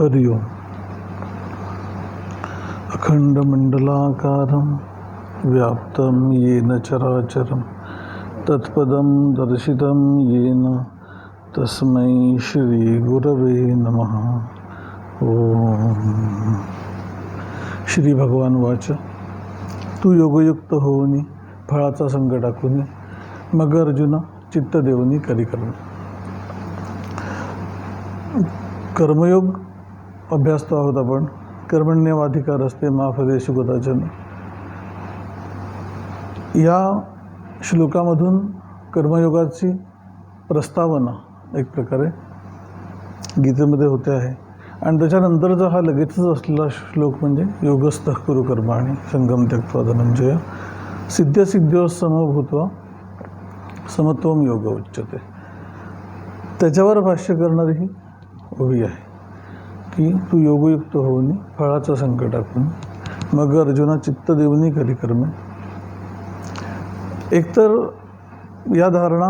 हरि ओम अखण्डमण्डलाकारं व्याप्तं येन चराचरं तत्पदं दर्शितं येन तस्मै श्रीगुरवे नमः। ॐ श्री भगवान वाच तू योगयुक्त होऊनी फळाचा संग टाकूनी मग अर्जुन चित्त देऊनी करी करून कर्मयोग अभ्यासतो आहोत आपण. कर्मण्यवाधिकार असते माफदे सुगताचन. या श्लोकामधून कर्मयोगाची प्रस्तावना एक प्रकारे गीतेमध्ये होते आहे. आणि त्याच्यानंतरचा हा लगेचच असलेला श्लोक म्हणजे योगस्थ कुरु कर्म आणि संगम त्यक्त्वा धनंजय सिद्ध समभूत्वा समत्वम योग उच्चते त्याच्यावर भाष्य करणारी ही उभी आहे. की तू योगयुक्त होऊन फळाचा संकट आपण मग अर्जुना चित्त देऊनी करी कर्मे. एकतर या धारणा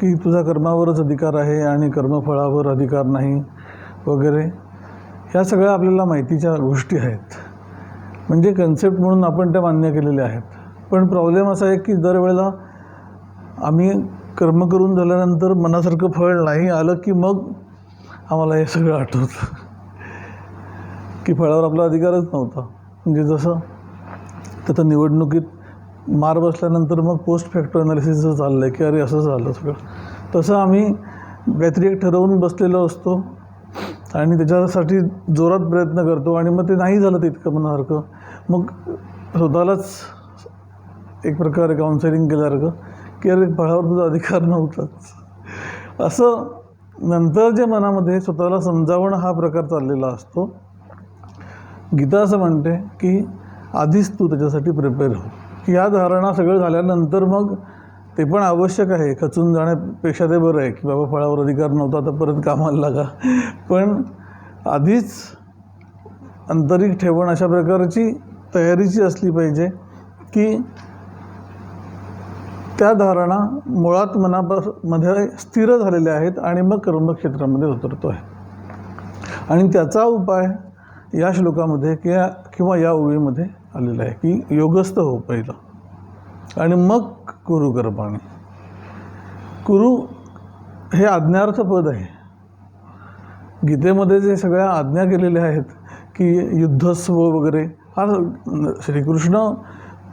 की तुझा कर्मावरच अधिकार आहे आणि कर्मफळावर अधिकार नाही वगैरे ह्या सगळ्या आपल्याला माहितीच्या गोष्टी आहेत. म्हणजे कन्सेप्ट म्हणून आपण त्या मान्य केलेल्या आहेत. पण प्रॉब्लेम असा आहे की दरवेळेला आम्ही कर्म करून झाल्यानंतर मनासारखं फळ नाही आलं की मग आम्हाला हे सगळं आठवतं. की फळावर आपला अधिकारच नव्हता. म्हणजे जसं त्याचं निवडणुकीत मार बसल्यानंतर मग पोस्ट फॅक्टर अनालिसिसचं चाललं आहे की अरे असं झालं सगळं. तसं आम्ही काहीतरी एक ठरवून बसलेलो असतो आणि त्याच्यासाठी जोरात प्रयत्न करतो आणि मग ते नाही झालं तितकं मनासारखं मग स्वतःलाच एक प्रकारे काउन्सिलिंग केल्यासारखं की अरे फळावर तुझा अधिकार नव्हताच. असं नंतर जे मनामध्ये स्वतःला समजावणं हा प्रकार चाललेला असतो. गीता असं म्हणते की आधीच तू त्याच्यासाठी प्रिपेअर हो. की या धारणा सगळं झाल्यानंतर मग ते पण आवश्यक आहे. खचून जाण्यापेक्षा ते बरं आहे की बाबा फळावर अधिकार नव्हता तर परत कामाला लागा. पण आधीच आंतरिक ठेवण अशा प्रकारची तयारीची असली पाहिजे की त्या धारणा मुळात मनापासमध्ये स्थिर झालेल्या आहेत आणि मग कर्मक्षेत्रामध्ये उतरतो आहे आणि त्याचा उपाय या श्लोकामध्ये किंवा किंवा या ओळीमध्ये आलेलं आहे की योगस्थ हो पहिलं. आणि मग कुरु कर्माने कुरु हे आज्ञार्थ पद आहे. गीतेमध्ये जे सगळ्या आज्ञा केलेल्या आहेत की युद्धस्व वगैरे हा श्रीकृष्ण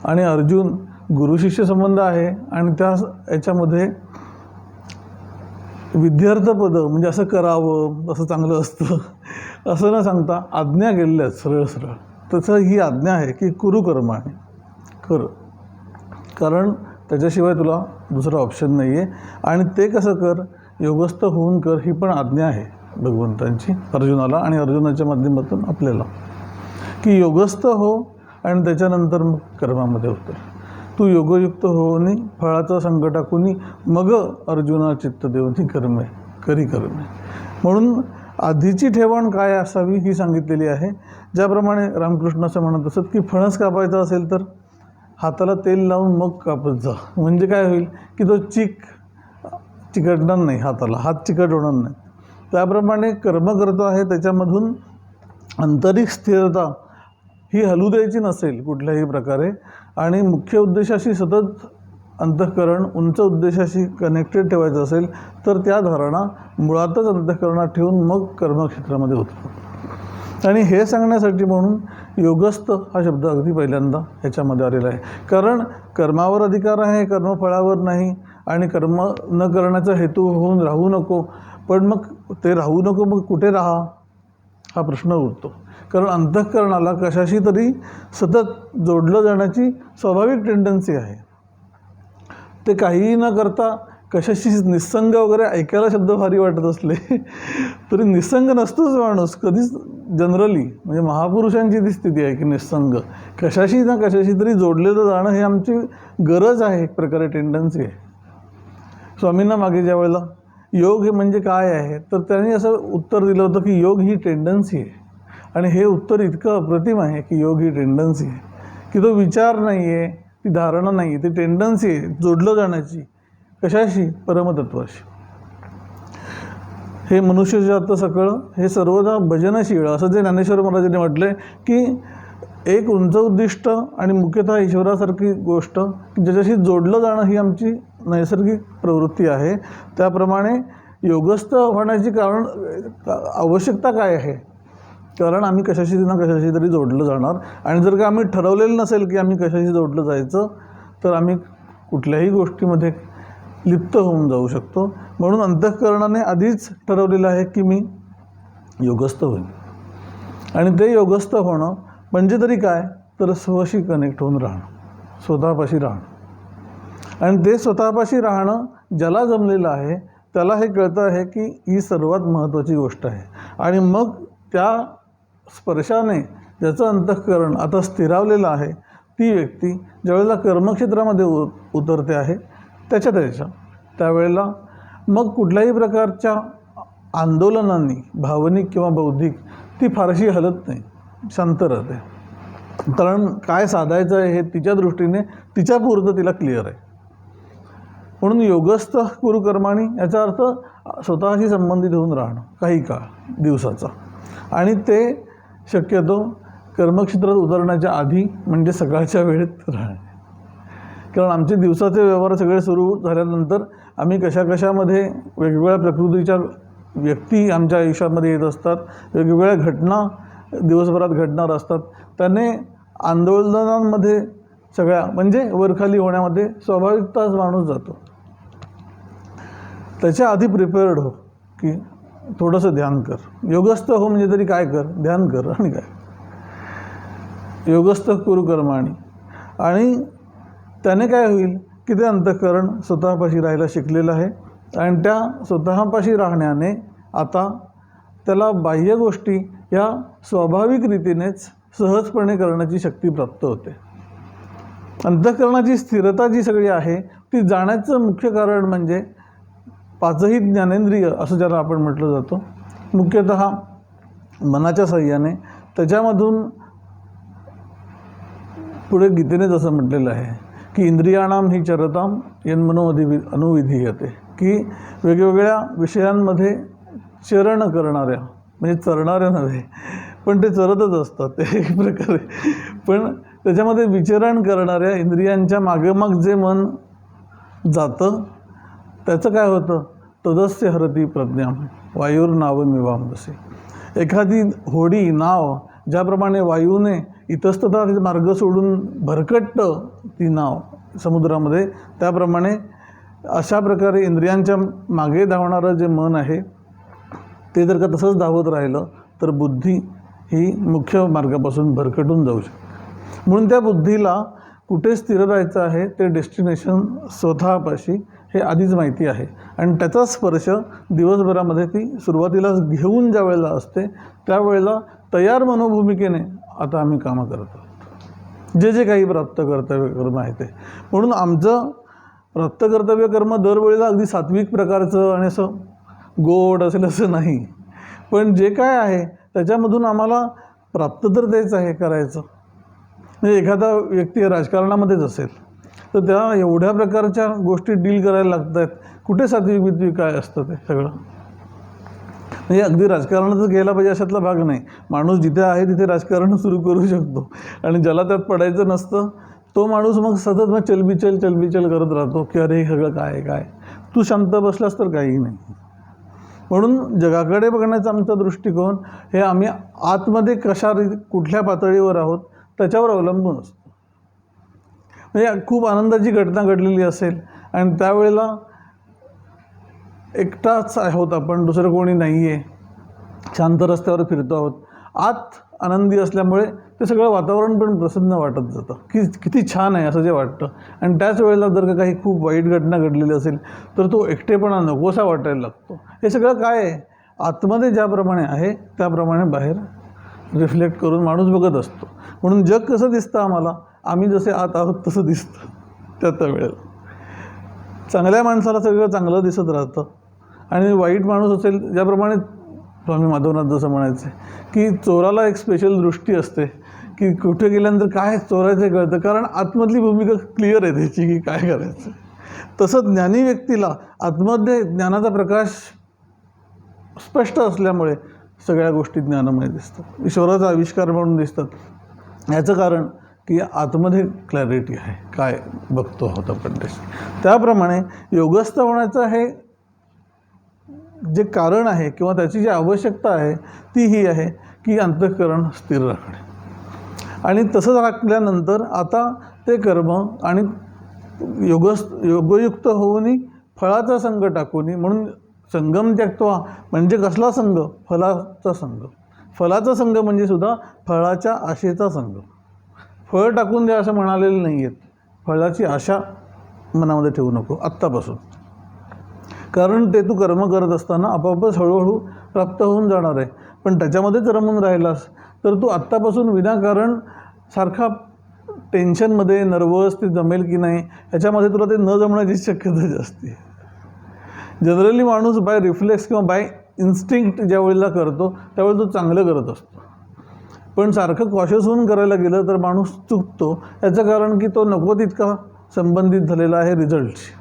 आणि अर्जुन गुरुशिष्य संबंध आहे आणि त्या याच्यामध्ये विद्यार्थपदं म्हणजे असं करावं असं चांगलं असतं असं न सांगता आज्ञा गेलेल्या आहेत सरळ सरळ. तसं ही आज्ञा आहे की कुरुकर्म आहे. कर कारण त्याच्याशिवाय तुला दुसरा ऑप्शन नाही आहे आणि ते कसं कर? योगस्थ होऊन कर ही पण आज्ञा आहे भगवंतांची अर्जुनाला आणि अर्जुनाच्या माध्यमातून आपल्याला. की योगस्थ हो आणि त्याच्यानंतर मग कर्मामध्ये उतर. तू योगयुक्त होऊनी फळाचा संग टाकूनी मग अर्जुना चित्त देऊनी कर्मे करी कर्मे. म्हणून आधीची ठेवण काय असावी ही सांगितलेली आहे. ज्याप्रमाणे रामकृष्ण असं म्हणत असत की फणस कापायचा असेल तर हाताला तेल लावून मग कापत जा. म्हणजे काय होईल की तो चिक चिकटणार नाही हाताला हात चिकट होणार नाही. त्याप्रमाणे कर्म करतो आहे त्याच्यामधून आंतरिक स्थिरता ही हलू द्यायची नसेल कुठल्याही प्रकारे आणि मुख्य उद्देशाशी सतत अंतःकरण उंच उद्देशाशी कनेक्टेड ठेवायचं असेल तर त्या धारणा मुळातच अंतःकरणात ठेवून मग कर्मक्षेत्रामध्ये होतात आणि हे सांगण्यासाठी म्हणून योगस्थ हा शब्द अगदी पहिल्यांदा ह्याच्यामध्ये आलेला आहे. कारण कर्मावर अधिकार आहे कर्मफळावर नाही आणि कर्म न करण्याचा हेतू होऊन राहू नको. पण मग ते राहू नको मग कुठे राहा? हा प्रश्न उरतो. कारण अंतःकरणाला कशाशी तरी सतत जोडलं जाण्याची स्वाभाविक टेंडन्सी आहे. ते काहीही न करता कशाशी निसंग वगैरे ऐकायला शब्द भारी वाटत असले तरी निसंग नसतोच माणूस. कधीच जनरली म्हणजे महापुरुषांची ती स्थिती आहे की निसंग कशाशी ना कशाशी तरी जोडलेलं जाणं हे आमची गरज आहे एक प्रकारे टेंडन्सी आहे. स्वामींना मागे ज्या वेळेला योग हे म्हणजे काय आहे तर त्यांनी असं उत्तर दिलं होतं की योग ही टेंडन्सी आहे. आणि हे उत्तर इतकं अप्रतिम आहे की योग ही टेंडन्सी आहे. की तो विचार नाही आहे ती धारणा नाही आहे ती टेंडन्सी आहे जोडलं जाण्याची कशाशी? परमतत्वाशी. हे मनुष्यजात सकळं हे सर्वदा भजनशीळ असं जे ज्ञानेश्वर महाराजांनी म्हटलं की एक उंच उद्दिष्ट आणि मुख्यतः ईश्वरासारखी गोष्ट ज्याच्याशी जोडलं जाणं ही आमची नैसर्गिक प्रवृत्ती आहे. त्याप्रमाणे योगस्थ होण्याची कारण आवश्यकता काय आहे? कारण आम्ही कशाशी ना कशाशी तरी जोडलं जाणार. आणि जर का आम्ही ठरवलेलं नसेल की आम्ही कशाशी जोडलं जायचं तर आम्ही कुठल्याही गोष्टीमध्ये लिप्त होऊन जाऊ शकतो. म्हणून अंतःकरणाने आधीच ठरवलेलं आहे की मी योगस्थ होईन. आणि ते योगस्थ होणं म्हणजे तरी काय? तर स्वशी कनेक्ट होऊन राहणं. स्वतःपाशी राहणं. आणि ते स्वतःपाशी राहणं ज्याला जमलेलं आहे त्याला हे कळतं आहे की ही सर्वात महत्त्वाची गोष्ट आहे. आणि मग त्या स्पर्शाने ज्याचं अंतःकरण आता स्थिरावलेलं आहे ती व्यक्ती ज्यावेळेला कर्मक्षेत्रामध्ये उ उतरते आहे त्याच्या त्याच्या त्यावेळेला मग कुठल्याही प्रकारच्या आंदोलनांनी भावनिक किंवा बौद्धिक ती फारशी हलत नाही शांत राहते. कारण काय साधायचं आहे हे तिच्या दृष्टीने तिच्या पुरतं तिला क्लिअर आहे. म्हणून योगस्थ कुरुकर्माणी याचा अर्थ स्वतःशी संबंधित होऊन राहणं काही काळ दिवसाचा. आणि ते शक्यतो कर्मक्षेत्रात उतरण्याच्या आधी म्हणजे सकाळच्या वेळेत राहणे. कारण आमचे दिवसाचे व्यवहार सगळे सुरू झाल्यानंतर आम्ही कशा कशामध्ये वेगवेगळ्या प्रकृतीच्या व्यक्ती आमच्या आयुष्यामध्ये येत असतात वेगवेगळ्या घटना दिवसभरात घडणार असतात. त्याने आंदोलनांमध्ये सगळ्या म्हणजे वरखाली होण्यामध्ये स्वाभाविकताच माणूस जातो. त्याच्या आधी प्रिपेअर्ड हो की थोडंसं ध्यान कर. योगस्थ हो म्हणजे तरी काय कर? ध्यान कर आणि काय? योगस्थ कुरु कर्माणी. आणि त्याने काय होईल? की ते अंतःकरण स्वतःपाशी राहायला शिकलेलं आहे आणि त्या स्वतःपाशी राहण्याने आता त्याला बाह्य गोष्टी या स्वाभाविक रीतीनेच सहजपणे करण्याची शक्ती प्राप्त होते. अंतःकरणाची स्थिरता जी सगळी आहे ती जाण्याचं मुख्य कारण म्हणजे पाचही ज्ञानेंद्रिय असं ज्याला आपण म्हटलं जातो. मुख्यतः मनाच्या सहाय्याने त्याच्यामधून पुढे गीतेने जसं म्हटलेलं आहे की इंद्रियाणाम ही चरताम अनुविधी अनुविधीयते. की वेगवेगळ्या विषयांमध्ये चरण करणाऱ्या म्हणजे चरणाऱ्या नव्हे पण ते चरतच असतात ते एक प्रकारे. पण त्याच्यामध्ये विचरण करणाऱ्या इंद्रियांच्या मागेमाग जे मन जातं त्याचं काय होतं? तदस्य हरती प्रज्ञा वायूर नाव मिवामदसे एखादी होडी नाव ज्याप्रमाणे वायूने इतस्तता मार्ग सोडून भरकटतं ती नाव समुद्रामध्ये त्याप्रमाणे अशा प्रकारे इंद्रियांच्या मागे धावणारं जे मन आहे ते जर का तसंच धावत राहिलं तर बुद्धी ही मुख्य मार्गापासून भरकटून जाऊ शकते. म्हणून त्या बुद्धीला कुठे स्थिर राहायचं आहे ते डेस्टिनेशन स्वतःपाशी हे आधीच माहिती आहे. आणि त्याचा स्पर्श दिवसभरामध्ये ती सुरुवातीला घेऊन ज्या वेळेला असते त्यावेळेला तयार मनोभूमिकेने आता आम्ही कामं करतो जे जे काही प्राप्त कर्तव्य कर्म आहे ते. म्हणून आमचं प्राप्त कर्तव्य कर्म दरवेळेला अगदी सात्विक प्रकारचं आणि असं गोड असेल असं नाही. पण जे काय आहे त्याच्यामधून आम्हाला प्राप्त तर तेच आहे करायचं. म्हणजे एखादा व्यक्ती राजकारणामध्येच असेल तर त्या एवढ्या प्रकारच्या गोष्टी डील करायला लागत आहेत कुठे सात्विक बित्विक काय असतं ते सगळं? म्हणजे अगदी राजकारणातच गेला पाहिजे अशातला भाग नाही. माणूस जिथे आहे तिथे राजकारण सुरू करू शकतो. आणि ज्याला त्यात पडायचं नसतं तो माणूस मग सतत मग चलबिचल चलबिचल करत राहतो की अरे हे सगळं काय आहे काय तू शांत बसलास तर काही नाही. म्हणून जगाकडे बघण्याचा आमचा दृष्टिकोन हे आम्ही आतमध्ये कशा कुठल्या पातळीवर आहोत त्याच्यावर अवलंबून असतो. म्हणजे खूप आनंदाची घटना घडलेली असेल. आणि त्यावेळेला एकटाच आहोत आपण दुसरं कोणी नाही आहे शांत रस्त्यावर फिरतो आहोत. आत आनंदी असल्यामुळे ते सगळं वातावरण पण प्रसन्न वाटत जातं. की किती छान आहे असं जे वाटतं. आणि त्याच वेळेला जर का काही खूप वाईट घटना घडलेली असेल तर तो एकटेपणा नकोसा वाटायला लागतो. हे सगळं काय आहे? आतमध्ये ज्याप्रमाणे आहे त्याप्रमाणे बाहेर रिफ्लेक्ट करून माणूस बघत असतो. म्हणून जग कसं दिसतं आम्हाला? आम्ही जसे आत आहोत तसं दिसतं. त्या त्या वेळेला. चांगल्या माणसाला सगळं चांगलं दिसत राहतं. आणि वाईट माणूस असेल ज्याप्रमाणे स्वामी माधवनाथ जसं म्हणायचे की चोराला एक स्पेशल दृष्टी असते की कुठे गेल्यानंतर काय चोरायचं हे कळतं. कारण आतमधली भूमिका क्लिअर आहे त्याची की काय करायचं. तसं ज्ञानी व्यक्तीला आतमध्ये ज्ञानाचा प्रकाश स्पष्ट असल्यामुळे सगळ्या गोष्टी ज्ञानमय दिसतात. ईश्वराचा आविष्कार म्हणून दिसतात. याचं कारण की आतमध्ये क्लॅरिटी आहे. काय बघतो आहोत आपण ते. त्याप्रमाणे योगस्थ होण्याचं हे जे कारण आहे किंवा त्याची जी आवश्यकता आहे ती ही आहे की अंतःकरण स्थिर राखणे आणि तसं राखल्यानंतर आता ते कर्म आणि योगस् योगयुक्त होऊनही फळाचा संघ टाकूनी म्हणून संगम त्यक्त्वा म्हणजे कसला संघ? फलाचा संघ. फलाचा संघ म्हणजे सुद्धा फळाच्या आशेचा संघ. फळ टाकून द्या असं म्हणालेलं नाही आहेत. फळाची आशा मनामध्ये ठेवू नको आत्तापासून. कारण ते तू कर्म करत असताना आपोआपच हळूहळू प्राप्त होऊन जाणार आहे. पण त्याच्यामध्येच रमून राहिलास तर तू आत्तापासून विनाकारण सारखा टेन्शनमध्ये नर्वस ते जमेल की नाही याच्यामध्ये तुला ते न जमण्याची शक्यता जास्त आहे. जनरली माणूस बाय रिफ्लेक्स किंवा बाय इन्स्टिंक्ट ज्या वेळेला करतो त्यावेळी तो चांगलं करत असतो. पण सारखं कॉशस होऊन करायला गेलं तर माणूस चुकतो. याचं कारण की तो नको तितका संबंधित झालेला आहे रिझल्टशी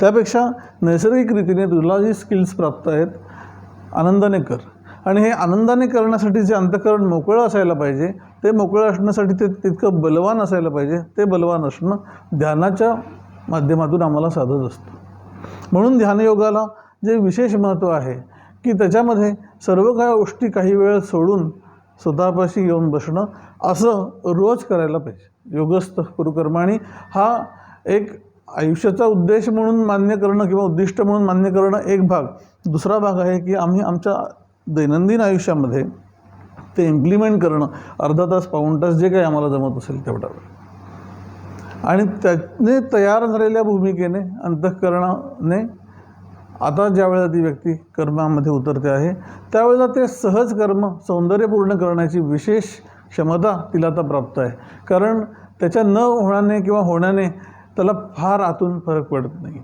त्यापेक्षा नैसर्गिक रीतीने तुला जी स्किल्स प्राप्त आहेत आनंदाने कर आणि हे आनंदाने करण्यासाठी जे अंतकरण मोकळं असायला पाहिजे ते मोकळं असण्यासाठी ते तितकं बलवान असायला पाहिजे ते बलवान असणं ध्यानाच्या माध्यमातून आम्हाला साधत असतं. म्हणून ध्यानयोगाला जे विशेष महत्त्व आहे की त्याच्यामध्ये सर्व काही गोष्टी काही वेळ सोडून स्वतःपाशी येऊन बसणं असं रोज करायला पाहिजे. योगस्थ कुरुकर्माणी हा एक आयुष्याचा उद्देश म्हणून मान्य करणं किंवा उद्दिष्ट म्हणून मान्य करणं एक भाग. दुसरा भाग आहे की आम्ही आमच्या दैनंदिन आयुष्यामध्ये ते इम्प्लिमेंट करणं. अर्धा तास पाऊण तास जे काही आम्हाला जमत असेल तेवढा वेळ आणि त्याने तयार झालेल्या भूमिकेने अंतःकरणाने आता ज्या वेळेला ती व्यक्ती कर्मामध्ये उतरते आहे त्यावेळेला ते सहज कर्म सौंदर्यपूर्ण करण्याची विशेष क्षमता तिला आता प्राप्त आहे. कारण त्याच्या न होण्याने किंवा होण्याने त्याला फार आतून फरक पडत नाही.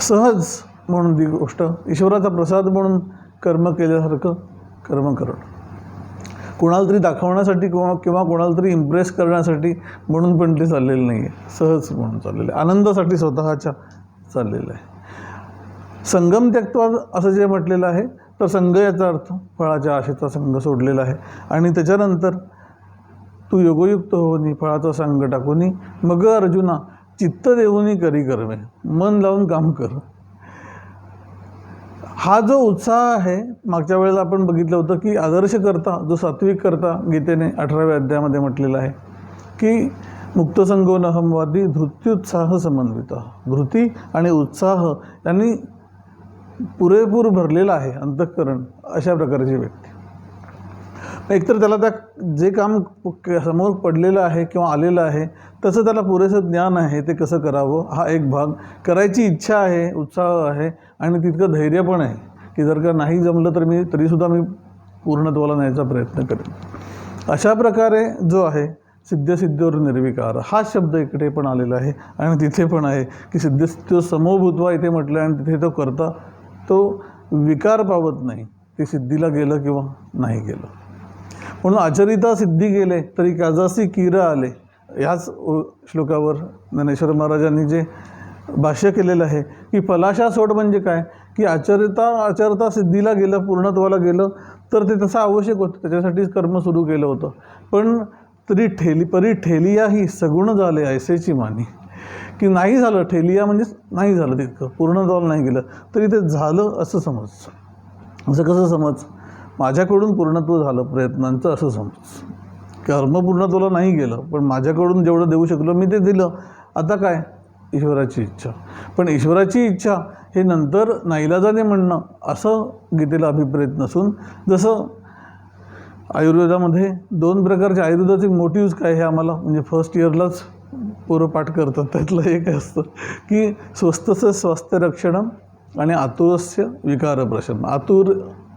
सहज म्हणून ती गोष्ट ईश्वराचा प्रसाद म्हणून कर्म केल्यासारखं कर्म करणं. कोणाला तरी दाखवण्यासाठी किंवा किंवा कोणाला तरी इम्प्रेस करण्यासाठी म्हणून पण ते चाललेलं नाही आहे सहज म्हणून चाललेलं. आहे आनंदासाठी स्वतःच्या चाललेलं आहे. संगम त्यक्तवाद असं जे म्हटलेलं आहे तर संघ याचा अर्थ फळाच्या आशेचा संघ सोडलेला आहे. आणि त्याच्यानंतर तू योगयुक्त होनी फळाचा संघ टाकूनी मग अर्जुना चित्त देऊनी करी कर्मे मन लावून काम कर. हा जो उत्साह आहे मागच्या वेळेला आपण बघितलं होतं की आदर्श करता जो सात्विक करता गीतेने अठराव्या अध्यायामध्ये म्हटलेला आहे की मुक्तसंगोन अहमवादी धृत्युत्साह समन्वित. धृती आणि उत्साह यांनी पुरेपूर भरलेला आहे अंतःकरण अशा प्रकारची व्यक्ती. एकतर त्याला त्या जे काम समोर पडलेलं आहे किंवा आलेलं आहे तसं त्याला पुरेसं ज्ञान आहे ते कसं करावं हा एक भाग. करायची इच्छा आहे उत्साह आहे आणि तितकं धैर्य पण आहे की जर का नाही जमलं तर मी तरीसुद्धा मी पूर्णत्वाला न्यायचा प्रयत्न करेन. अशा प्रकारे जो आहे सिद्धसिद्धोर निर्विकार. हा शब्द इकडे पण आलेला आहे आणि तिथे पण आहे की सिद्धसिद्ध समोभूतवा इथे म्हटलं आणि तिथे तो करता तो विकार पावत नाही. ते सिद्धीला गेलं किंवा नाही गेलं. म्हणून आचरिता सिद्धी गेले तरी काजासी किर आले. ह्याच श्लोकावर ज्ञानेश्वर महाराजांनी जे भाष्य केलेलं आहे की फलाशा सोड म्हणजे काय? की आचरता आचरता सिद्धीला गेलं पूर्णत्वाला गेलं तर ते तसं आवश्यक होतं. त्याच्यासाठीच कर्म सुरू केलं होतं. पण तरी ठेली परी ठेलिया ही सगुण झाले ऐसेची मानी. की नाही झालं ठेलिया म्हणजे नाही झालं तितकं पूर्ण पूर्णत्वाला नाही गेलं तरी ते झालं असं समज. असं कसं समज? माझ्याकडून पूर्णत्व झालं प्रयत्नांचं असं समज. कर्म पूर्णत्वाला नाही गेलं पण माझ्याकडून जेवढं देऊ शकलो मी ते दिलं. आता काय? ईश्वराची इच्छा. पण ईश्वराची इच्छा हे नंतर नाईलाजाने म्हणणं असं गीतेला अभिप्रेत नसून जसं आयुर्वेदामध्ये दोन प्रकारचे आयुर्वेदाचे मोटिव्ज काय हे आम्हाला म्हणजे फर्स्ट इयरलाच पोरं पाठ करतात त्यातलं एक असतं की स्वस्तचं स्वास्थ्य रक्षणम आणि आतुरस्य विकार प्रशन आतुर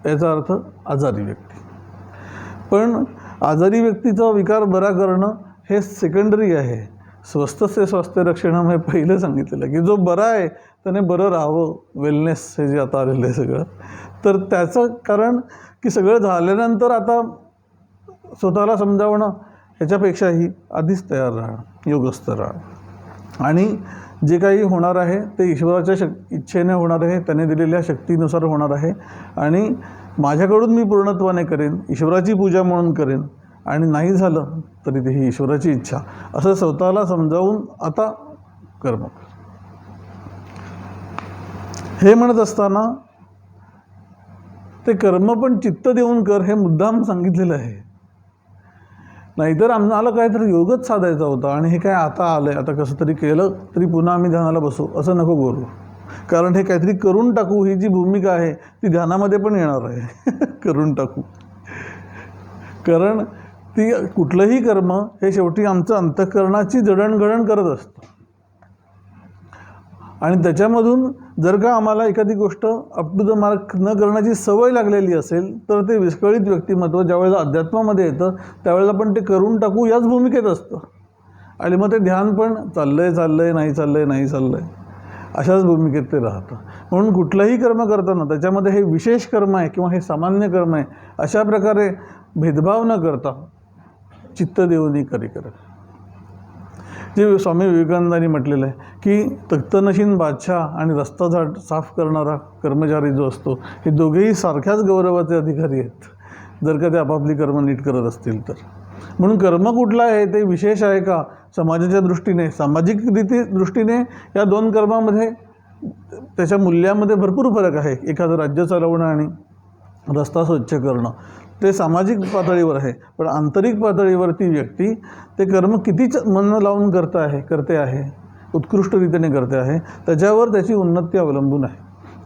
याचा अर्थ आजारी व्यक्ती. पण आजारी व्यक्तीचा विकार बरा करणं हे सेकंडरी आहे. स्वस्तस्य स्वास्थ्य रक्षणं हे पहिलं सांगितलेलं आहे की जो बरा आहे त्याने बरं राहावं. वेलनेस हे जे आता आलेलं आहे सगळं. तर त्याचं कारण की सगळं झाल्यानंतर आता स्वतःला समजावणं ह्याच्यापेक्षाही आधीच तयार राहणं योगस्थ राहणं. आणि जे काही होणार आहे ते ईश्वराच्या शक् इच्छेने होणार आहे त्याने दिलेल्या शक्तीनुसार होणार आहे. आणि माझ्याकडून मी पूर्णत्वाने करेन ईश्वराची पूजा म्हणून करेन आणि नाही झालं तरी ते ही ईश्वराची इच्छा. असं स्वतःला समजावून आता कर्म हे म्हणत असताना ते कर्म पण चित्त देऊन कर हे मुद्दाम सांगितलेलं आहे. नाहीतर आम्हाला काहीतरी योगच साधायचा होता आणि हे काय आता आलं आहे आता कसं तरी केलं तरी पुन्हा आम्ही ध्यानाला बसू असं नको करू कारण हे काहीतरी करून टाकू ही जी भूमिका आहे ती ध्यानामध्ये पण येणार आहे. करून टाकू. कारण ती कुठलंही कर्म हे शेवटी आमचं अंतःकरणाची जडणघडण करत असतं. आणि त्याच्यामधून जर का आम्हाला एखादी गोष्ट अप टू द मार्क न करण्याची सवय लागलेली असेल तर ते विस्कळीत व्यक्तिमत्व ज्यावेळेला अध्यात्मामध्ये येतं त्यावेळेला पण ते करून टाकू याच भूमिकेत असतं. आणि मग ते ध्यान पण चाललं आहे चाललं आहे नाही चाललं आहे नाही चाललं आहे अशाच भूमिकेत ते राहतं. म्हणून कुठलंही कर्म करताना त्याच्यामध्ये हे विशेष कर्म आहे किंवा हे सामान्य कर्म आहे अशा प्रकारे भेदभाव न करता चित्त देऊनी करी करत. जे स्वामी विवेकानंदांनी म्हटलेलं आहे की तख्तनशीन बादशाह आणि रस्ता झाड साफ करणारा कर्मचारी जो असतो हे दोघेही सारख्याच गौरवाचे अधिकारी आहेत. जर का ते आपापली कर्म नीट करत असतील तर. म्हणून कर्म कुठला आहे ते विशेष आहे का समाजाच्या दृष्टीने सामाजिक रीती दृष्टीने या दोन कर्मामध्ये त्याच्या मूल्यामध्ये भरपूर फरक आहे. एखादं राज्य चालवणं आणि रस्ता स्वच्छ करणं. ते सामाजिक पातळीवर आहे पण आंतरिक पातळीवर ती व्यक्ती ते कर्म किती मन लावून करत आहे करते आहे उत्कृष्ट रीतीने करते आहे त्याच्यावर त्याची उन्नती अवलंबून आहे.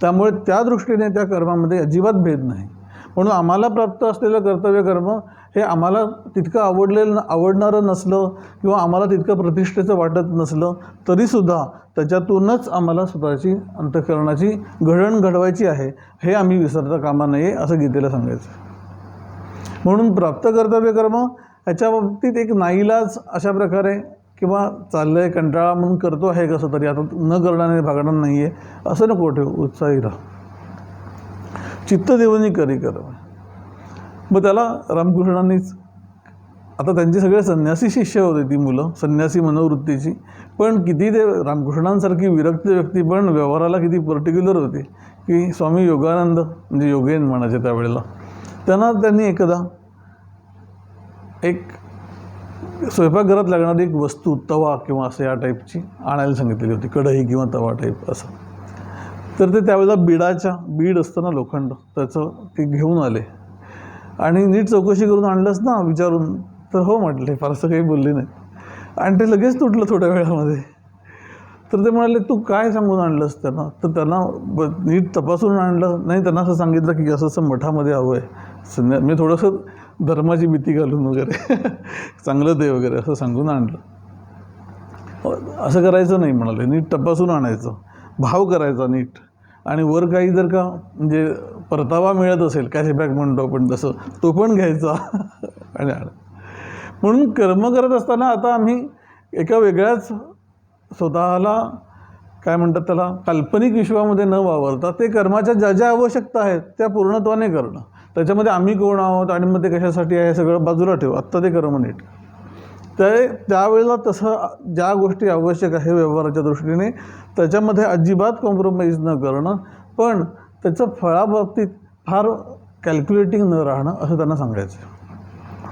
त्यामुळे त्या दृष्टीने त्या कर्मामध्ये अजिबात भेद नाही. म्हणून आम्हाला प्राप्त असलेलं कर्तव्य कर्म हे आम्हाला तितकं आवडलेलं आवडणारं नसलं किंवा आम्हाला तितकं प्रतिष्ठेचं वाटत नसलं तरीसुद्धा त्याच्यातूनच आम्हाला स्वतःची अंतःकरणाची घडण घडवायची आहे हे आम्ही विसरता कामा नये असं गीतेला सांगायचं. म्हणून प्राप्त कर्तव्य कर्म ह्याच्या बाबतीत एक नाईलाज अशा प्रकारे किंवा चाललं आहे कंटाळा म्हणून करतो आहे कसं तरी. आता न करण्याने भागणार नाही आहे असं नको ठेव. उत्साही राहा. चित्त देवनी करी कर मग त्याला रामकृष्णांनीच आता त्यांचे सगळे संन्यासी शिष्य होते ती मुलं. संन्यासी मनोवृत्तीची. पण किती ते रामकृष्णांसारखी विरक्त व्यक्ती पण व्यवहाराला किती पर्टिक्युलर होते. की स्वामी योगानंद म्हणजे योगेन म्हणायचे त्यावेळेला. त्यांना त्यांनी एकदा एक स्वयंपाकघरात लागणारी एक वस्तू तवा किंवा असं या टाईपची आणायला सांगितलेली होती कढई किंवा तवा टाईप असं. तर ते त्यावेळेला बिडाच्या बीड असतं ना लोखंड त्याचं ते घेऊन आले. आणि नीट चौकशी करून आणलंच ना विचारून. तर हो म्हटले फारसं काही बोलले नाही आणि ते लगेच तुटलं थोड्या वेळामध्ये. तर ते म्हणाले तू काय सांगून आणलंस त्यांना? तर त्यांना ब नीट तपासून आणलं. नाही त्यांना असं सांगितलं की असं असं मठामध्ये हवं आहे संध्या मी थोडंसं धर्माची भीती घालून वगैरे. चांगलं दे वगैरे असं सांगून आणलं. असं करायचं नाही म्हणाले. नीट तपासून आणायचं. भाव करायचा नीट. आणि वर काही जर का म्हणजे परतावा मिळत असेल कॅशबॅक म्हणतो आपण तसं तो पण घ्यायचा. आणि. म्हणून कर्म करत असताना आता आम्ही एका वेगळ्याच स्वतःला काय म्हणतात त्याला काल्पनिक विश्वामध्ये न वावरता ते कर्माच्या ज्या ज्या आवश्यकता आहेत त्या पूर्णत्वाने करणं. त्याच्यामध्ये आम्ही कोण आहोत आणि मग ते कशासाठी आहे हे सगळं बाजूला ठेव. आत्ता ते कर्म नीट. तर त्यावेळेला तसं ज्या गोष्टी आवश्यक आहे व्यवहाराच्या दृष्टीने त्याच्यामध्ये अजिबात कॉम्प्रोमाइज न करणं पण त्याचं फळाबाबतीत फार कॅल्क्युलेटिंग न राहणं असं त्यांना सांगायचं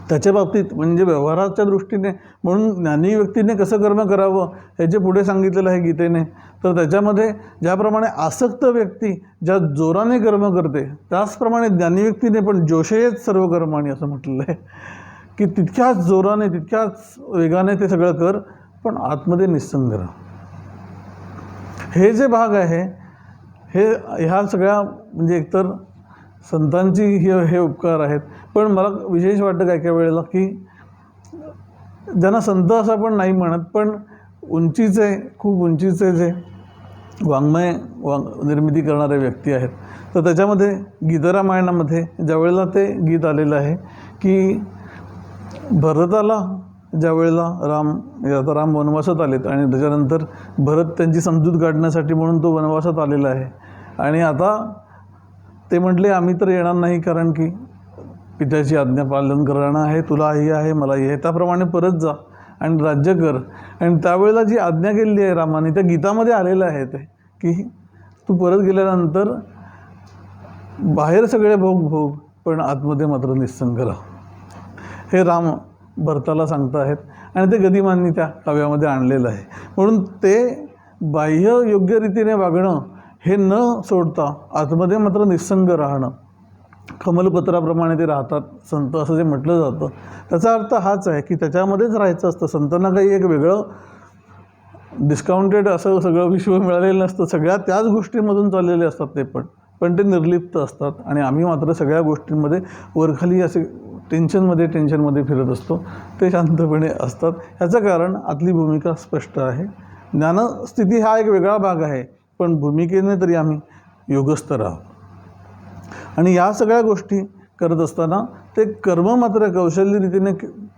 त्याच्या बाबतीत म्हणजे व्यवहाराच्या दृष्टीने म्हणून ज्ञानी व्यक्तीने कसं कर्म करावं ह्याचे पुढे सांगितलेलं आहे गीतेने तर त्याच्यामध्ये ज्याप्रमाणे आसक्त व्यक्ती ज्या जोराने कर्म करते त्याचप्रमाणे ज्ञानी व्यक्तीने पण जोशेच सर्व कर्माणी असं म्हटलेलं आहे. की तितक्याच जोराने तितक्याच वेगाने ते सगळं कर पण आतमध्ये निस्संग करा हे जे भाग आहे हे ह्या सगळ्या म्हणजे एकतर संतांची हे हे उपकार आहेत. पण मला विशेष वाटतं काय काय वेळेला की ज्यांना संत असं आपण नाही म्हणत पण उंचीचे खूप उंचीचे जे वाङ्मय वाङ् निर्मिती करणारे व्यक्ती आहेत. तर त्याच्यामध्ये गीतरामायणामध्ये ज्यावेळेला ते गीत आलेलं आहे की भरताला ज्यावेळेला राम आता राम वनवासात आलेत आणि त्याच्यानंतर भरत त्यांची समजूत काढण्यासाठी म्हणून तो वनवासात आलेला आहे. आणि आता ते म्हटले आम्ही तर येणार नाही कारण की पित्याची आज्ञा पालन करणं आहे तुला आई आहे मला हे आहे. त्याप्रमाणे परत जा आणि राज्य कर. आणि त्यावेळेला जी आज्ञा केलेली आहे रामाने त्या गीतामध्ये आलेलं आहे ते की तू परत गेल्यानंतर बाहेर सगळे भोग भोग पण आतमध्ये मात्र निस्संग राह. हे राम भरताला सांगत आहेत आणि ते गदिमांनी त्या काव्यामध्ये आणलेलं आहे. म्हणून ते बाह्य योग्य रीतीने वागणं हे न सोडता आतमध्ये मात्र निस्संग राहणं. कमलपत्राप्रमाणे ते राहतात. संत असं जे म्हटलं जातं. त्याचा अर्थ हाच आहे की त्याच्यामध्येच राहायचं असतं. संतांना काही एक वेगळं डिस्काउंटेड असं सगळं विश्व मिळालेलं नसतं. सगळ्या त्याच गोष्टींमधून चाललेले असतात ते पण. पण ते निर्लिप्त असतात. आणि आम्ही मात्र सगळ्या गोष्टींमध्ये वरखाली असे टेन्शनमध्ये टेन्शनमध्ये फिरत असतो. ते शांतपणे असतात. ह्याचं कारण आतली भूमिका स्पष्ट आहे. ज्ञानस्थिती हा एक वेगळा भाग आहे. पण भूमिकेने तरी आम्ही योगस्थ राहू. आणि या सगळ्या गोष्टी करत असताना ते कर्म मात्र कौशल्य रीतीने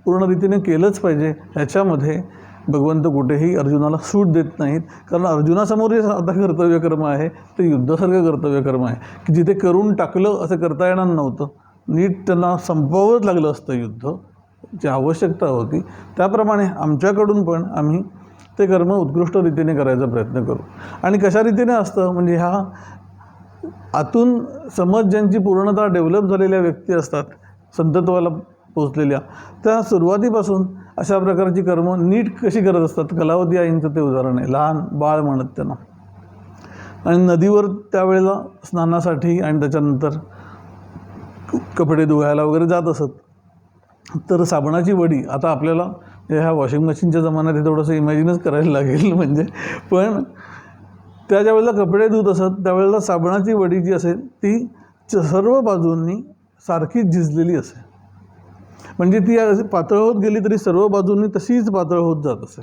पूर्ण रीतीने केलंच पाहिजे. ह्याच्यामध्ये भगवंत कुठेही अर्जुनाला सूट देत नाहीत. कारण अर्जुनासमोर जे आता कर्तव्य कर्म आहे ते युद्धासारखं कर्तव्य कर्म आहे. की जिथे करून टाकलं असं करता येणार नव्हतं. नीट त्यांना संपवावंच लागलं असतं युद्ध. जी आवश्यकता होती. त्याप्रमाणे आमच्याकडून पण आम्ही ते कर्म उत्कृष्ट रीतीने करायचा प्रयत्न करू. आणि कशा रीतीने असतं? म्हणजे ह्या आतून समज ज्यांची पूर्णतः डेव्हलप झालेल्या व्यक्ती असतात संतत्वाला पोचलेल्या त्या सुरुवातीपासून अशा प्रकारची कर्म नीट कशी करत असतात? कलावती आईंचं ते उदाहरण आहे. लहान बाळ म्हणत त्यांना. आणि नदीवर त्यावेळेला स्नानासाठी आणि त्याच्यानंतर कपडे धुवायला वगैरे जात असत. तर साबणाची वडी आता आपल्याला हे ह्या वॉशिंग मशीनच्या जमान्यात हे थोडंसं इमॅजिनच करायला लागेल म्हणजे. पण त्या ज्या वेळेला कपडे धुत असत त्यावेळेला साबणाची वडी जी असेल ती सर्व बाजूंनी सारखी झिजलेली असे म्हणजे ती अशी पातळ होत गेली तरी सर्व बाजूंनी तशीच पातळ होत जात असे.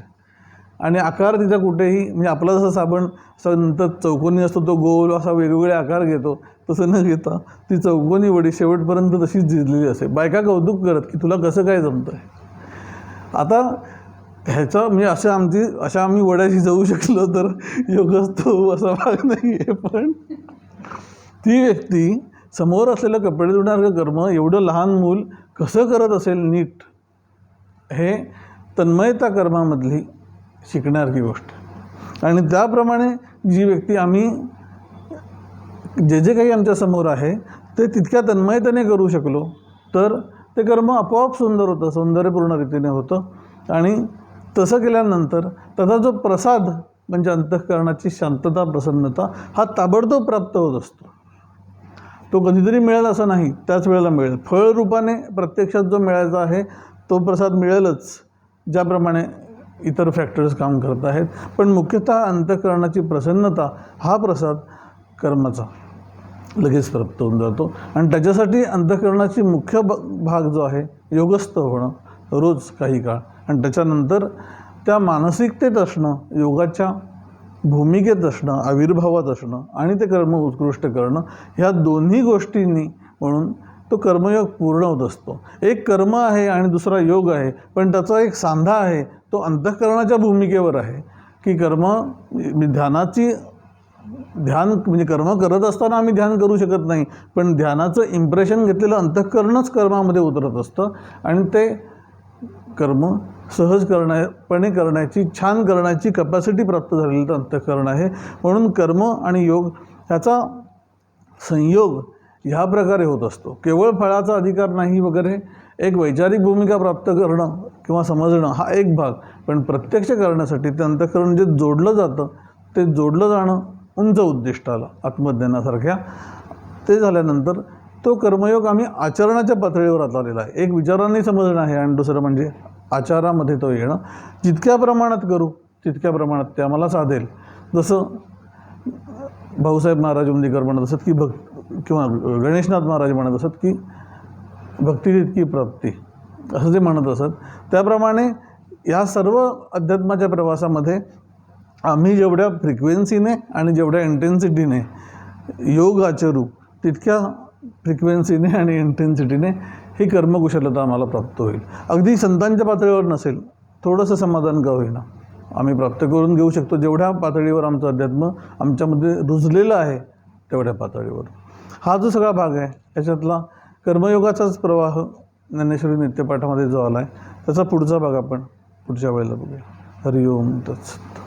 आणि आकार तिचा कुठेही म्हणजे आपला जसा साबण नंतर चौकोनी असतो तो गोल असा वेगवेगळे आकार घेतो तसं न घेता ती चौकोनी वडी शेवटपर्यंत तशीच झिजलेली असे. बायका कौतुक करत की तुला कसं काय जमतं आहे आता ह्याचा म्हणजे अशा आमची अशा आम्ही वड्याशी जाऊ शकलो तर योगस्थो असा भाग नाही आहे पण ती व्यक्ती समोर असलेलं कपडे धुण्यासारखं कर्म एवढं लहान मूल कसं करत असेल नीट हे तन्मयता कर्मामधली शिकण्यासारखी गोष्ट. आणि त्याप्रमाणे जी व्यक्ती आम्ही जे जे काही आमच्यासमोर आहे ते तितक्या तन्मयतेने करू शकलो तर ते कर्म आपोआप सुंदर होतं सौंदर्यपूर्ण रीतीने होतं. आणि तसं केल्यानंतर त्याचा जो प्रसाद म्हणजे अंतःकरणाची शांतता प्रसन्नता हा ताबडतोब प्राप्त होत असतो. तो कधीतरी मिळेल असं नाही त्याच वेळेला मिळेल. फळ रूपाने प्रत्यक्षात जो मिळायचा आहे तो प्रसाद मिळेलच ज्याप्रमाणे इतर फॅक्टर्स काम करत आहेत. पण मुख्यतः अंतःकरणाची प्रसन्नता हा प्रसाद कर्माचा. लगेच प्राप्त होऊन जातो. आणि त्याच्यासाठी अंतःकरणाची मुख्य ब भाग जो आहे योगस्थ होणं रोज काही काळ. आणि त्याच्यानंतर त्या मानसिकतेत असणं योगाच्या भूमिकेत असणं आविर्भावात असणं आणि ते कर्म उत्कृष्ट करणं ह्या दोन्ही गोष्टींनी म्हणून तो कर्मयोग पूर्ण होत असतो. एक कर्म आहे आणि दुसरा योग आहे पण त्याचा एक सांधा आहे तो अंतःकरणाच्या भूमिकेवर आहे. की कर्म मी ध्यानाची ध्यान म्हणजे कर्म करत असताना आम्ही ध्यान करू शकत नाही. पण ध्यानाचं इम्प्रेशन घेतलेलं अंतःकरणच कर्मामध्ये उतरत असतं. आणि ते कर्म सहज करण्यापणे करण्याची छान करण्याची कपॅसिटी प्राप्त झालेलं तर अंतःकरण आहे. म्हणून कर्म आणि योग ह्याचा संयोग ह्या प्रकारे होत असतो. केवळ फळाचा अधिकार नाही वगैरे एक वैचारिक भूमिका प्राप्त करणं किंवा समजणं हा एक भाग. पण प्रत्यक्ष करण्यासाठी ते अंतःकरण जे जोडलं जातं ते जोडलं जाणं उंच उद्दिष्टाला आत्मज्ञानासारख्या. ते झाल्यानंतर तो कर्मयोग आम्ही आचरणाच्या पातळीवर आलेला आहे. एक विचाराने समजणं आहे आणि दुसरं म्हणजे आचारामध्ये तो येणं. जितक्या प्रमाणात करू तितक्या प्रमाणात ते आम्हाला साधेल. जसं भाऊसाहेब महाराज उंदीकर म्हणत असत की भक् किंवा गणेशनाथ महाराज म्हणत असत की भक्ती तितकी प्राप्ती. असं ते म्हणत असत. त्याप्रमाणे या सर्व अध्यात्माच्या प्रवासामध्ये आम्ही जेवढ्या फ्रिक्वेन्सीने आणि जेवढ्या इंटेन्सिटीने योग आचरू तितक्या फ्रिक्वेन्सीने आणि इंटेन्सिटीने ही कर्मकुशलता आम्हाला प्राप्त होईल. अगदी संतांच्या पातळीवर नसेल थोडंसं समाधान का होईना? आम्ही प्राप्त करून घेऊ शकतो. जेवढ्या पातळीवर आमचं अध्यात्म आमच्यामध्ये रुजलेलं आहे तेवढ्या पातळीवर. हा जो सगळा भाग आहे याच्यातला कर्मयोगाचाच प्रवाह ज्ञानेश्वरी नित्यपाठामध्ये जो आला आहे त्याचा पुढचा भाग आपण पुढच्या वेळेला बघूया. हरिओम तत्सत.